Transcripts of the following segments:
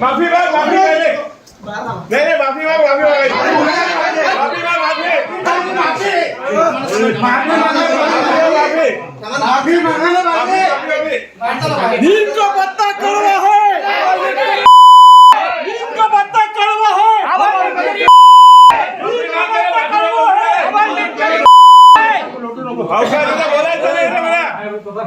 माफी माग माफी मागले नाही नाही माफी माग माफी मागायची माफी माग माफी माफी माफी. नीम का पत्ता कड़वा है. नीम का पत्ता कड़वा है. पावसाळ्याला बोलायचं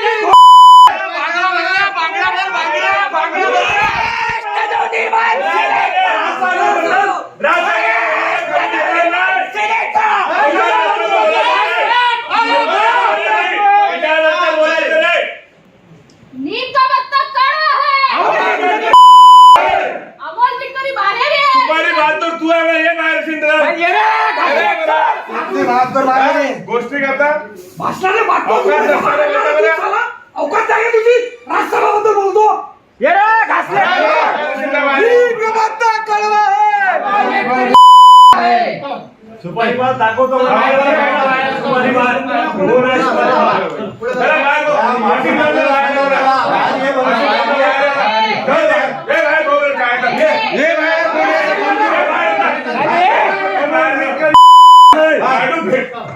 Oh, no, no, no. गोष्टी करता भाषणाने अवकाश आहे तुझी? राष्ट्रभावाबद्दल बोलतो. ये रे घासले. शिंदे बाहेर. चला, बाहेर बघ. माफी मागलं, बाहेर बघ. जाऊ दे. हे बाहेर बघ बरं काय आता. हे- हे बाहेर बघ. हे बाहेर बघ. हे बाहेर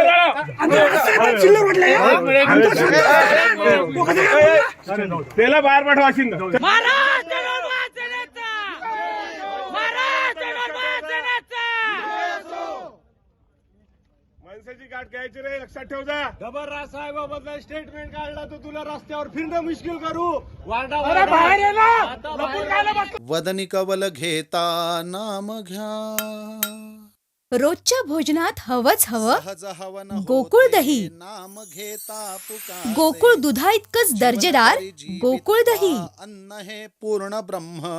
काढा. चिल्लर म्हटलं त्याला बाहेर पाठवा शिंद माणसाची गाठ घ्यायची रे लक्षात ठेव जा. खबरदार साहेबाबद्दल स्टेटमेंट काढला तर तुला रस्त्यावर फिरणं मुश्किल करू. वारडा बाहेर वदनी कवल घेता नाम घ्या. रोजच्या भोजनात हवंच हवं. गोकुळ दही. नाम घेता पुकारे. गोकुळ दुधा इतकंच दर्जेदार गोकुळ दही. अन्न हे पूर्ण ब्रह्म.